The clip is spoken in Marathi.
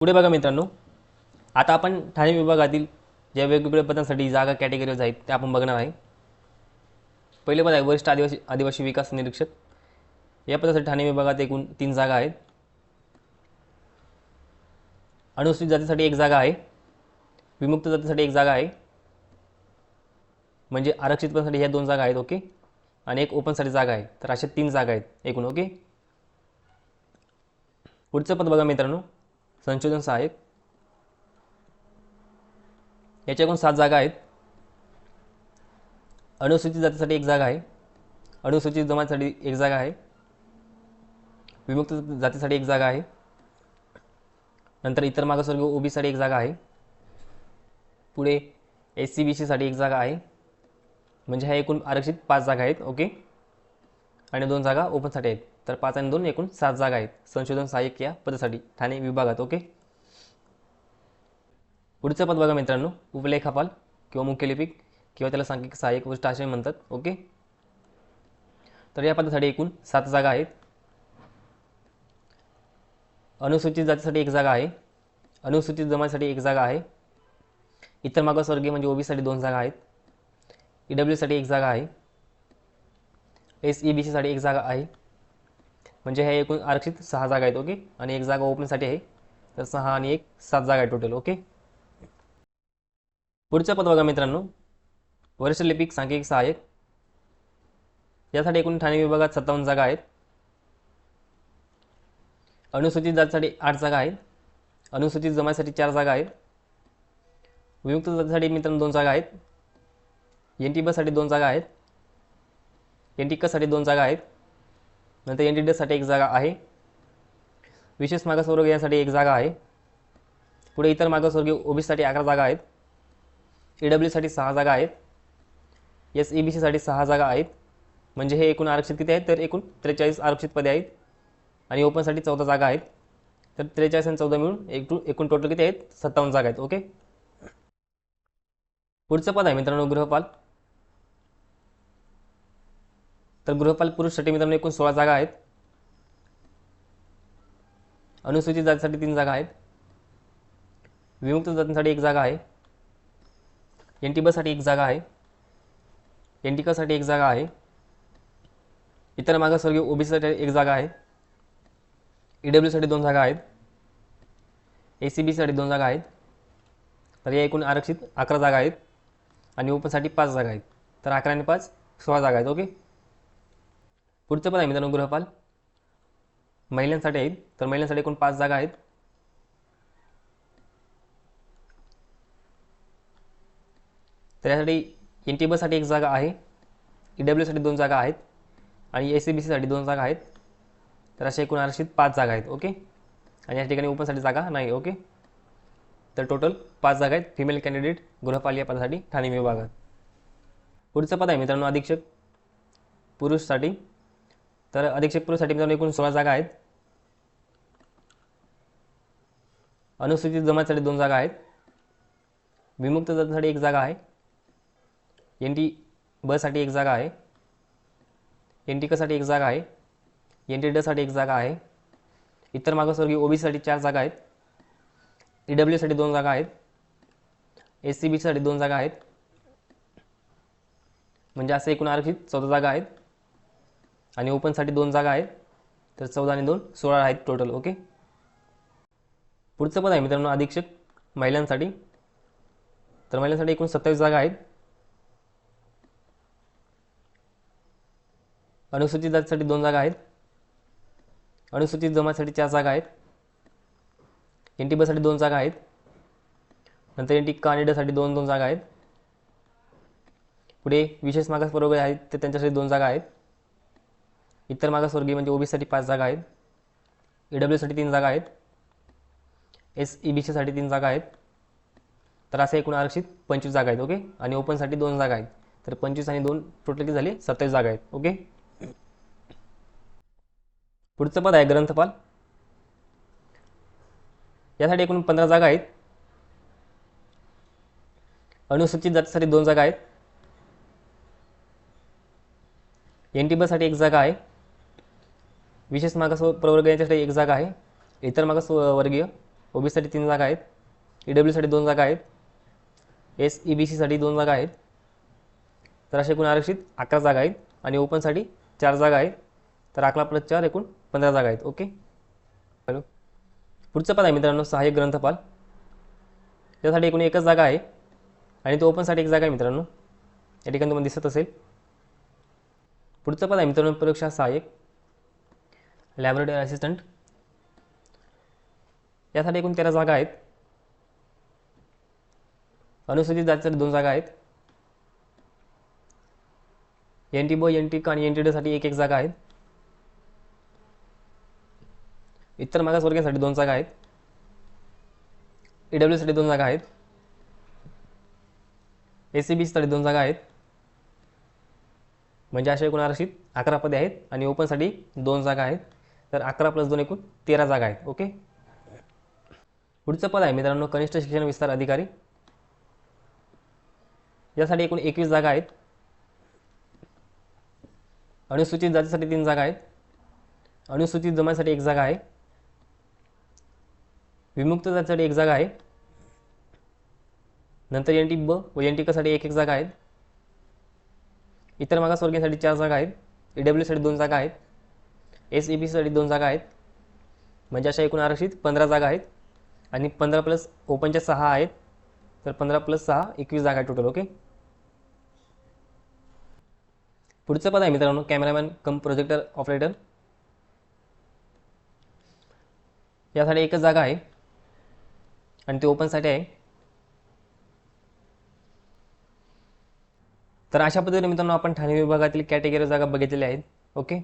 पुढे बघा मित्रांनो आता आपण ठाणे विभागातील ज्या वेगवेगळ्या पदांसाठी जागा कॅटेगरीज आहेत त्या आपण बघणार आहे. पहिले पद आहे वरिष्ठ आदिवासी आदिवासी विकास निरीक्षक. या पदासाठी ठाणे विभागात एकूण तीन जागा आहेत. अनुसूचित जातीसाठी एक जागा आहे. विमुक्त जातीसाठी एक जागा आहे. म्हणजे आरक्षित पदासाठी ह्या दोन जागा आहेत ओके? आणि एक ओपनसाठी जागा आहे. तर अशा तीन जागा आहेत एकूण ओके? पुढचं पद बघा मित्रांनो. संशोधन सहाय्यक. याच्या एकूण सात जागा आहेत. अनुसूचित जातीसाठी एक जागा आहे. अनुसूचित जमातीसाठी एक जागा आहे. विमुक्त जातीसाठी एक जागा आहे. नंतर इतर मागासवर्ग ओबीसाठी एक जागा आहे. पुढे एस सी बी सीसाठी एक जागा आहे. म्हणजे ह्या एकूण आरक्षित पाच जागा आहेत ओके? आणि दोन जागा ओपनसाठी आहेत. तर पाच आणि दोन एकूण सात जागा आहेत. संशोधन सहाय्यक या पदासाठी ठाणे विभागात ओके? पुढचं पद बघा मित्रांनो. उपलेखापाल किंवा मुख्यलिपिक किंवा त्याला सांख्यिक सहाय्यक वरिष्ठ असे म्हणतात ओके? तर या पदासाठी एकूण सात जागा आहेत. अनुसूचित जातीसाठी एक जागा आहे. अनुसूचित जमातीसाठी एक जागा आहे. इतर मागासवर्गीय म्हणजे ओबीसीसाठी दोन जागा आहेत. ई डब्ल्यूसाठी एक जागा आहे. एस ई बी सीसाठी एक जागा आहे. म्हणजे ह्या एकूण आरक्षित सहा जागा आहेत ओके? आणि एक जागा ओपनसाठी आहे. तर सहा आणि एक सात जागा आहे टोटल ओके? पुढचं पद बघा मित्रांनो. वरिष्ठ लिपिक सांख्यिक सहाय्यक. यासाठी एकूण ठाणे विभागात सत्तावन्न जागा आहेत. अनुसूचित जातीसाठी आठ जागा आहेत. अनुसूचित जमातीसाठी चार जागा आहेत. विमुक्त जातीसाठी मित्रांनो दोन जागा आहेत. एन टी बससाठी दोन जागा आहेत. एन टी कससाठी दोन जागा आहेत. नंतर एन टी डीसाठी एक जागा आहे. विशेष मागासवर्ग यासाठी एक जागा आहे. पुढे इतर मागासवर्गीय ओबीसीसाठी अकरा जागा आहेत. ई डब्ल्यूसाठी सहा जागा आहेत. एस ई बी सीसाठी सहा जागा आहेत. म्हणजे हे एकूण आरक्षित किती आहेत? तर एकूण त्रेचाळीस आरक्षित पदे आहेत. आणि ओपनसाठी चौदा जागा आहेत. तर त्रेचाळीस आणि चौदा मिळून एकूण एकूण टोटल किती आहेत? सत्तावन्न जागा आहेत. ओके पुढचं पद आहे मित्रांनो गृहपाल. तर गृहपाल पुरुषसाठी मित्रांनो एकूण सोळा जागा आहेत. अनुसूचित जातीसाठी तीन जागा आहेत. विमुक्त जातींसाठी एक जागा आहे. एन टी बससाठी एक जागा आहे. एन टी कसाठी एक जागा आहे. इतर मागासवर्गीय ओबीसीसाठी एक जागा आहे. ई डब्ल्यूसाठी दोन जागा आहेत. ए सी बीसाठी दोन जागा आहेत. तर या एकूण आरक्षित अकरा जागा आहेत. आणि ओपनसाठी पाच जागा आहेत. तर अकरा आणि पाच सोळा जागा आहेत. ओके? पुढचं पण आहे मित्रांनो गृहपाल. महिलांसाठी आहेत. तर महिलांसाठी एकूण पाच जागा आहेत. तर यासाठी एन टी बससाठी एक जागा आहे. ई डब्ल्यूसाठी दोन जागा आहेत. आणि ए सी बी सीसाठी दोन जागा आहेत. तर अशा एकूण आरक्षित पाच जागा आहेत. ओके? आणि या ठिकाणी ओपनसाठी जागा नाही ओके? तर टोटल पाच जागा आहेत. फिमेल कॅन्डिडेट गृहपाल या पदासाठी ठाणे विभागात. पुढचं पद आहे मित्रांनो अधीक्षक. पुरुषसाठी तर अधीक्षक पूर्वसाठी मित्रांनो एकूण सोळा जागा आहेत. अनुसूचित जमातीसाठी दोन जागा आहेत. विमुक्त जातीसाठी एक जागा आहे. एन टी बससाठी एक जागा आहे. एन टी कसाठी एक जागा आहे. एन टी डसाठी एक जागा आहे. इतर मागासवर्गीय ओबीसीसाठी चार जागा आहेत. ई डब्ल्यूसाठी दोन जागा आहेत. एस सी बीसाठी दोन जागा आहेत. म्हणजे असं एकूण आरक्षित चौदा जागा आहेत. आणि ओपनसाठी दोन जागा आहेत. तर चौदा आणि दोन सोळा आहेत टोटल ओके पुढचं पद आहे मित्रांनो अधीक्षक महिलांसाठी. तर महिलांसाठी एकूण सत्तावीस जागा आहेत. अनुसूचित जातीसाठी दोन जागा आहेत. अनुसूचित जमातीसाठी चार जागा आहेत. एन टी बससाठी दोन जागा आहेत. नंतर एन टी कानिडासाठी दोन दोन जागा आहेत. पुढे विशेष मागास प्रवर्ग आहेत तर त्यांच्यासाठी दोन जागा आहेत. इतर मागासवर्गीय म्हणजे ओबीसीसाठी पाच जागा आहेत. ई डब्ल्यूसाठी तीन जागा आहेत. एस ई बी सीसाठी तीन जागा आहेत. तर असे एकूण आरक्षित पंचवीस जागा आहेत ओके? आणि ओपनसाठी दोन जागा आहेत. तर पंचवीस आणि दोन टोटल किती झाले? सत्तावीस जागा आहेत ओके? पुढचं पद आहे ग्रंथपाल. यासाठी एकूण पंधरा जागा आहेत. अनुसूचित जातीसाठी दोन जागा आहेत. एन टी बससाठी एक जागा आहे. विशेष मागास प्रवर्ग यांच्यासाठी एक जागा आहे. इतर मागास वर्गीय ओबीसीसाठी तीन जागा आहेत. ई डब्ल्यूसाठी दोन जागा आहेत. एस ई बी सीसाठी दोन जागा आहेत. तर असे एकूण आरक्षित अकरा जागा आहेत आणि ओपनसाठी चार जागा आहेत. तर अकरा प्लस चार एकूण पंधरा जागा आहेत. ओके? हॅलो. पुढचं पद आहे मित्रांनो सहाय्यक ग्रंथपाल. त्यासाठी एकूण एकच जागा आहे आणि तो ओपनसाठी एक जागा आहे मित्रांनो. या ठिकाणी तुम्हाला दिसत असेल. पुढचं पद आहे मित्रांनो परीक्षा सहाय्यक. लॅबोरेटरी असिस्टंट यासाठी एकूण तेरा जागा आहेत. अनुसूचित जातीसाठी दोन जागा आहेत. N T B N T आणि एन टी डीसाठी एक एक जागा आहेत. इतर मागासवर्गीयांसाठी दोन जागा आहेत. ई डब्ल्यूसाठी दोन जागा आहेत. ए सी बीसाठी दोन जागा आहेत. म्हणजे अशा एकूण आरक्षित अकरा पदे आहेत आणि ओपनसाठी दोन जागा आहेत. तर अकरा प्लस दोन एकूण तेरा जागा आहेत ओके पुढचं पद आहे मित्रांनो कनिष्ठ शिक्षण विस्तार अधिकारी. यासाठी एकूण एकवीस जागा आहेत. अनुसूचित जातीसाठी तीन जागा आहेत. अनुसूचित जमातीसाठी एक जागा आहे. विमुक्त जातीसाठी एक जागा आहे. नंतर एन टी ब व एन टी कसाठी एक एक जागा आहेत. इतर मागासवर्गीयांसाठी चार जागा आहेत. ई डब्ल्यूसाठी दोन जागा आहेत. एस ई बी सीसाठी दोन जागा आहेत. म्हणजे अशा एकूण आरक्षित पंधरा जागा आहेत. आणि पंधरा प्लस ओपनच्या सहा आहेत. तर पंधरा प्लस सहा एकवीस जागा टोटल ओके पुढचं पद आहे मित्रांनो कॅमेरामॅन कम प्रोजेक्टर ऑपरेटर. यासाठी एकच जागा आहे. आणि ते ओपनसाठी आहे. तर अशा पद्धतीने मित्रांनो आपण ठाणे विभागातील कॅटेगरी जागा बघितलेल्या आहेत ओके